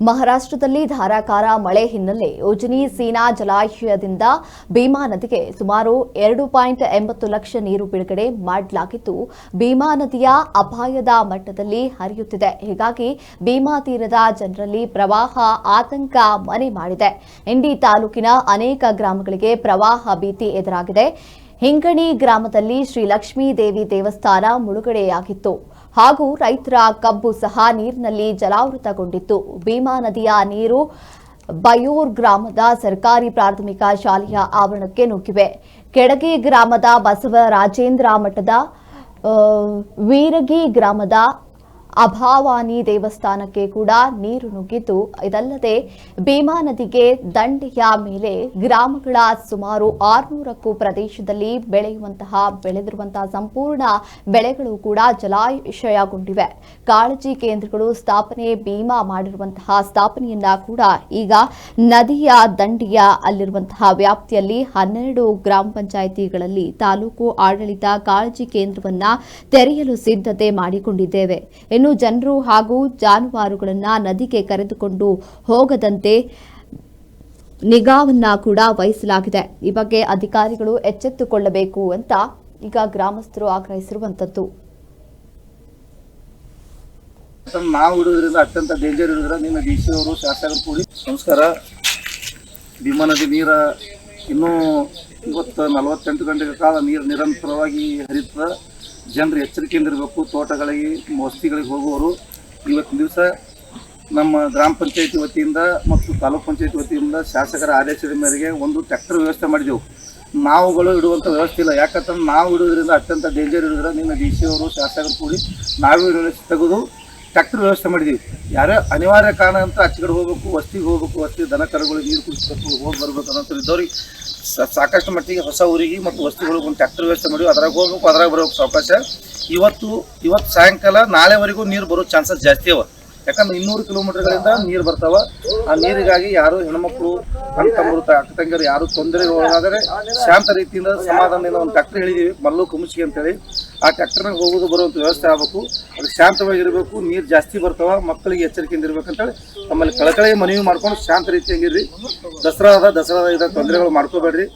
ಮಹಾರಾಷ್ಟ್ರದಲ್ಲಿ ಧಾರಾಕಾರ ಮಳೆ ಹಿನ್ನೆಲೆ ಉಜನಿ ಸೀನಾ ಜಲಾಶಯದಿಂದ ಭೀಮಾ ನದಿಗೆ ಸುಮಾರು ಎರಡು ಪಾಯಿಂಟ್ ಎಂಬತ್ತು ಲಕ್ಷ ನೀರು ಬಿಡುಗಡೆ ಮಾಡಲಾಗಿದ್ದು, ಭೀಮಾ ನದಿಯ ಅಪಾಯದ ಮಟ್ಟದಲ್ಲಿ ಹರಿಯುತ್ತಿದೆ. ಹೀಗಾಗಿ ಭೀಮಾ ತೀರದ ಜನರಲ್ಲಿ ಪ್ರವಾಹ, ಆತಂಕ ಮನೆ ಮಾಡಿದೆ. ಇಂಡಿ ತಾಲೂಕಿನ ಅನೇಕ ಗ್ರಾಮಗಳಿಗೆ ಪ್ರವಾಹ ಭೀತಿ ಎದುರಾಗಿದೆ. ಹಿಂಗಣಿ ಗ್ರಾಮದಲ್ಲಿ ಶ್ರೀ ಲಕ್ಷ್ಮೀ ದೇವಿ ದೇವಸ್ಥಾನ ಮುಳುಗಡೆಯಾಗಿತ್ತು. ಹಾಗೂ ರೈತರ ಕಬ್ಬು ಸಹ ನೀರಿನಲ್ಲಿ ಜಲಾವೃತಗೊಂಡಿತ್ತು. ಭೀಮಾ ನದಿಯ ನೀರು ಬಯೂರ್ ಗ್ರಾಮದ ಸರ್ಕಾರಿ ಪ್ರಾಥಮಿಕ ಶಾಲೆಯ ಆವರಣಕ್ಕೆ ನುಗ್ಗಿವೆ. ಕೆಡಗಿ ಗ್ರಾಮದ ಬಸವರಾಜೇಂದ್ರ ಮಠದ ವೀರಗಿ ಗ್ರಾಮದ ಅಭಾವಾನಿ ದೇವಸ್ಥಾನಕ್ಕೆ ಕೂಡ ನೀರು ನುಗ್ಗಿದ್ದು, ಇದಲ್ಲದೆ ಭೀಮಾ ನದಿಗೆ ದಂಡೆಯ ಮೇಲೆ ಗ್ರಾಮಗಳ ಸುಮಾರು ಆರುನೂರಕ್ಕೂ ಪ್ರದೇಶದಲ್ಲಿ ಬೆಳೆಯುವಂತಹ, ಬೆಳೆದಿರುವಂತಹ ಸಂಪೂರ್ಣ ಬೆಳೆಗಳು ಕೂಡ ಜಲಾಶಯಗೊಂಡಿವೆ. ಕಾಳಜಿ ಕೇಂದ್ರಗಳು ಸ್ಥಾಪನೆ, ಭೀಮಾ ಮಾಡಿರುವಂತಹ ಸ್ಥಾಪನೆಯನ್ನ ಕೂಡ ಈಗ ನದಿಯ ದಂಡೆಯ ಅಲ್ಲಿರುವಂತಹ ವ್ಯಾಪ್ತಿಯಲ್ಲಿ ಹನ್ನೆರಡು ಗ್ರಾಮ ಪಂಚಾಯಿತಿಗಳಲ್ಲಿ ತಾಲೂಕು ಆಡಳಿತ ಕಾಳಜಿ ಕೇಂದ್ರವನ್ನ ತೆರೆಯಲು ಸಿದ್ಧತೆ ಮಾಡಿಕೊಂಡಿದ್ದೇವೆ. ಜನರು ಹಾಗೂ ಜಾನುವಾರುಗಳನ್ನು ನದಿಗೆ ಕರೆದುಕೊಂಡು ಹೋಗದಂತೆ ನಿಗಾವನ್ನ ಕೂಡ ವಹಿಸಲಾಗಿದೆ. ಈ ಬಗ್ಗೆ ಅಧಿಕಾರಿಗಳು ಎಚ್ಚೆತ್ತುಕೊಳ್ಳಬೇಕು ಅಂತ ಈಗ ಗ್ರಾಮಸ್ಥರು ಆಗ್ರಹಿಸಿರುವಂತದ್ದು. ನಾವು ಇಡೋದ್ರಿಂದ ಅತ್ಯಂತ ಡೇಂಜರ್ ಇರೋದ್ರಿಂದ ನಿಮ್ಮ ಡಿ ಸಿ ಕೂಡಿ ನಮಸ್ಕಾರ ಭೀಮಾ ನದಿ ನೀರ ಇನ್ನೂ ಇವತ್ತು ನಲವತ್ತೆಂಟು ಗಂಟೆಗಳ ಕಾಲ ನೀರು ನಿರಂತರವಾಗಿ ಹರಿತದ ಜನರು ಎಚ್ಚರಿಕೆಯಿಂದ ಇರಬೇಕು, ತೋಟಗಳಿಗೆ ವಸ್ತಿಗಳಿಗೆ ಹೋಗುವವರು. ಇವತ್ತಿನ ದಿವಸ ನಮ್ಮ ಗ್ರಾಮ ಪಂಚಾಯತಿ ವತಿಯಿಂದ ಮತ್ತು ತಾಲೂಕು ಪಂಚಾಯತಿ ವತಿಯಿಂದ ಶಾಸಕರ ಆದೇಶದ ಮೇರೆಗೆ ಒಂದು ಟ್ರ್ಯಾಕ್ಟರ್ ವ್ಯವಸ್ಥೆ ಮಾಡಿದೆವು. ನಾವುಗಳು ಇಡುವಂಥ ವ್ಯವಸ್ಥೆ ಇಲ್ಲ. ಯಾಕಂತಂದ್ರೆ ನಾವು ಇಡೋದ್ರಿಂದ ಅತ್ಯಂತ ಡೇಂಜರ್ ಇರೋದ್ರಿಂದ ನಿನ್ನ ಡಿ ಸಿ ಅವರು, ಶಾಸಕರು ಕೂಡಿ ನಾವೇ ತೆಗೆದು ಟ್ರ್ಯಾಕ್ಟರ್ ವ್ಯವಸ್ಥೆ ಮಾಡಿದ್ದೀವಿ ಯಾರೇ ಅನಿವಾರ್ಯ ಕಾರಣ ಅಂತ ಆಚೆ ಕಡೆ ಹೋಗ್ಬೇಕು, ವಸ್ತಿಗೆ ಹೋಗ್ಬೇಕು, ವಸ್ತಿ ದನ ಕರುಗಳಿಗೆ ನೀರು ಕುಡಿಸ್ಬೇಕು, ಹೋಗಿ ಬರ್ಬೇಕು ಅನ್ನೋ ಇದ್ದವ್ರಿಗೆ ಸಾಕಷ್ಟು ಮಟ್ಟಿಗೆ ಹೊಸ ಊರಿಗೆ ಮತ್ತು ವಸ್ತಿಗಳಿಗೆ ಒಂದು ಟ್ರ್ಯಾಕ್ಟರ್ ವ್ಯವಸ್ಥೆ ಮಾಡಿ ಅದ್ರಾಗ ಹೋಗ್ಬೇಕು, ಅದ್ರಾಗ ಬರಬೇಕು ಅವಕಾಶ ಇವತ್ತು ಇವತ್ತು ಸಾಯಂಕಾಲ ನಾಳೆವರೆಗೂ ನೀರು ಬರೋ ಚಾನ್ಸಸ್ ಜಾಸ್ತಿ ಅವ. ಯಾಕಂದ್ರೆ ಇನ್ನೂರು ಕಿಲೋಮೀಟರ್ಗಳಿಂದ ನೀರು ಬರ್ತಾವ. ಆ ನೀರಿಗಾಗಿ ಯಾರು ಹೆಣ್ಮಕ್ಳು ಅಣ್ಣ ತಮ್ಮರು ಅಕ್ಕ ತಂಗಿಯರು ಯಾರು ತೊಂದರೆ ಒಳಗಾದರೆ ಶಾಂತ ರೀತಿಯಿಂದ ಸಮಾಧಾನದಿಂದ ಒಂದು ಟ್ಯಾಕ್ಟರ್ ಹೇಳಿದೀವಿ, ಮಲ್ಲು ಕುಮಚಿಗೆ ಅಂತೇಳಿ. ಆ ಟ್ರ್ಯಾಕ್ಟರ್ನಾಗ ಹೋಗೋದು ಬರುವಂಥ ವ್ಯವಸ್ಥೆ ಆಗಬೇಕು. ಅದು ಶಾಂತವಾಗಿರಬೇಕು, ನೀರು ಜಾಸ್ತಿ ಬರ್ತಾವ, ಮಕ್ಕಳಿಗೆ ಎಚ್ಚರಿಕೆಯಿಂದ ಇರ್ಬೇಕಂತೇಳಿ ನಮ್ಮಲ್ಲಿ ಕಳಕಳಿ ಮನವಿ ಮಾಡ್ಕೊಂಡು ಶಾಂತ ರೀತಿಯಾಗಿರ್ರಿ ದಸರಾ ದಸರಾದ ದಸರಾ ಇದ್ದ ತೊಂದರೆಗಳು ಮಾಡ್ಕೋಬೇಡ್ರಿ.